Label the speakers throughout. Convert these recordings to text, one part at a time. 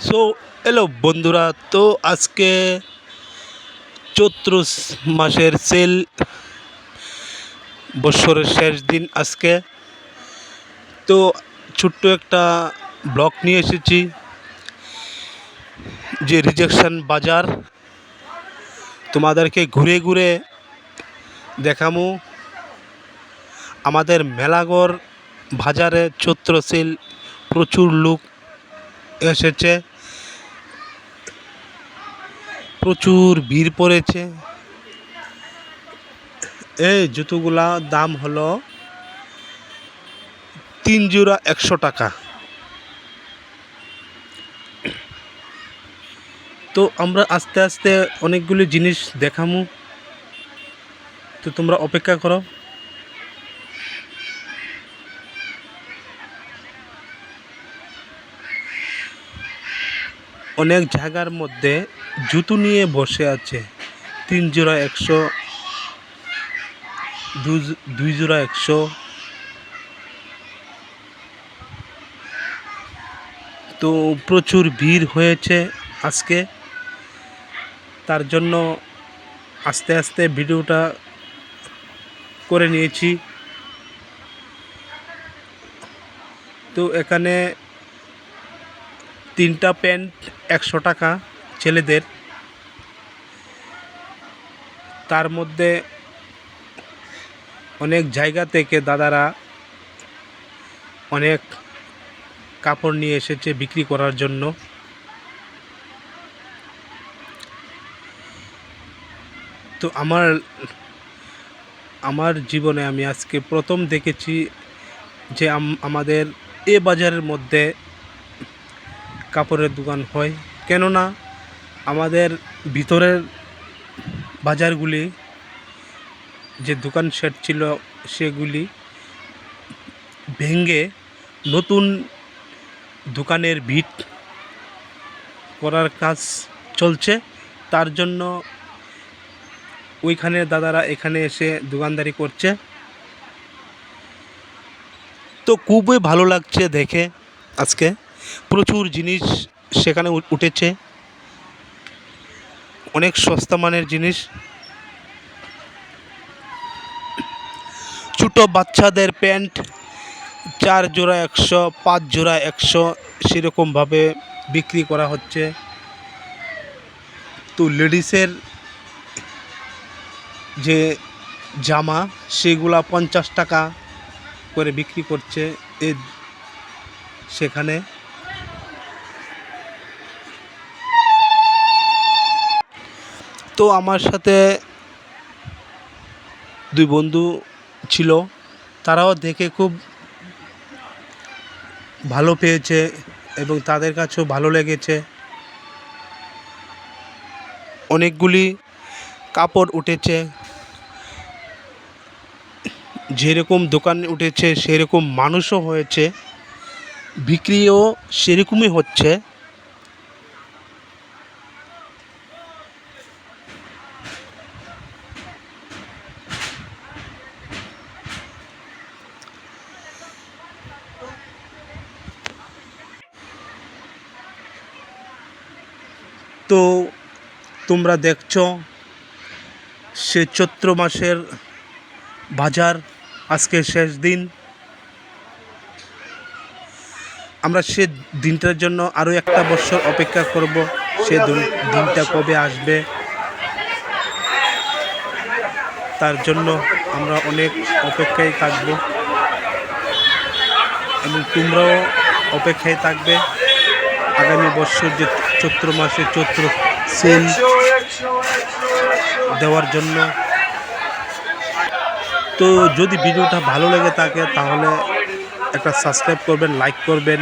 Speaker 1: So এলো বন্ধুরা। তো আজকে চৈত্র মাসের সেল বছরের শেষ দিন আজকে। তো ছোট্ট একটা ব্লক নিয়ে এসেছি, যে রিজেকশন বাজার। তোমাদেরকে ঘুরে ঘুরে দেখামু। আমাদের মেলাগড় বাজারে চৈত্র সেল প্রচুর লোক এসেছে। প্রচুর ভিড় পড়েছে। এই জুতোগুলা দাম হলো তিন জোড়া একশো টাকা। তো আমরা আস্তে আস্তে অনেকগুলি জিনিস দেখামু। তো তোমরা অপেক্ষা করো। অনেক জায়গার মধ্যে জুতো নিয়ে বসে আছে। তিন জোড়া একশো দুই জোড়া একশো। তো প্রচুর ভিড় হয়েছে আজকে। তার জন্য আস্তে আস্তে ভিডিওটা করে নিয়েছি। তো এখানে তিনটা প্যান্ট একশো টাকা ছেলেদের। তার মধ্যে অনেক জায়গা থেকে দাদারা অনেক কাপড় নিয়ে এসেছে বিক্রি করার জন্য। তো আমার আমার জীবনে আমি আজকে প্রথম দেখেছি যে আম- আমাদের এ বাজারের মধ্যে কাপড়ের দোকান হয়। কেননা আমাদের ভিতরের বাজারগুলি, যে দোকান সেট ছিল সেগুলি ভেঙে নতুন দোকানের ভিট করার কাজ চলছে। তার জন্য ওইখানে দাদারা এখানে এসে দোকানদারি করছে। তো খুবই ভালো লাগছে দেখে আজকে। প্রচুর জিনিস সেখানে উঠেছে। অনেক সস্তা মানের জিনিস। ছোটো বাচ্চাদের প্যান্ট, চার জোড়া একশো, পাঁচ জোড়া একশো সেরকমভাবে বিক্রি করা হচ্ছে। তো লেডিসের যে জামা, সেগুলা পঞ্চাশ টাকা করে বিক্রি করছে এ সেখানে। তো আমার সাথে দুই বন্ধু ছিল। তারাও দেখে খুব ভালো পেয়েছে এবং তাদের কাছেও ভালো লেগেছে। অনেকগুলি কাপড় উঠেছে। যেরকম দোকান উঠেছে, সেরকম মানুষও হয়েছে। বিক্রিও সেরকমই হচ্ছে। তো তোমরা দেখছ, সে চৈত্র মাসের বাজার, আজকে শেষ দিন। আমরা সে দিনটার জন্য আরও একটা বছর অপেক্ষা করব। সে দিনটা কবে আসবে? তার জন্য আমরা অনেক অপেক্ষায় থাকব। এবং তোমরাও অপেক্ষায় থাকবে। আগামী বছর যে চৈত্র মাসে চৈত্র সেল দেওয়ার জন্য। তো যদি ভিডিওটা ভালো লেগে থাকে, তাহলে একটা সাবস্ক্রাইব করবেন, লাইক করবেন।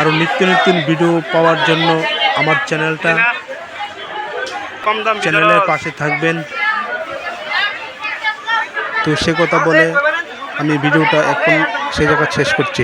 Speaker 1: আরও নিত্য নতুন ভিডিও পাওয়ার জন্য আমার চ্যানেলটা চ্যানেলের পাশে থাকবেন। তো সে কথা বলে আমি ভিডিওটা এখন সে জায়গা শেষ করছি।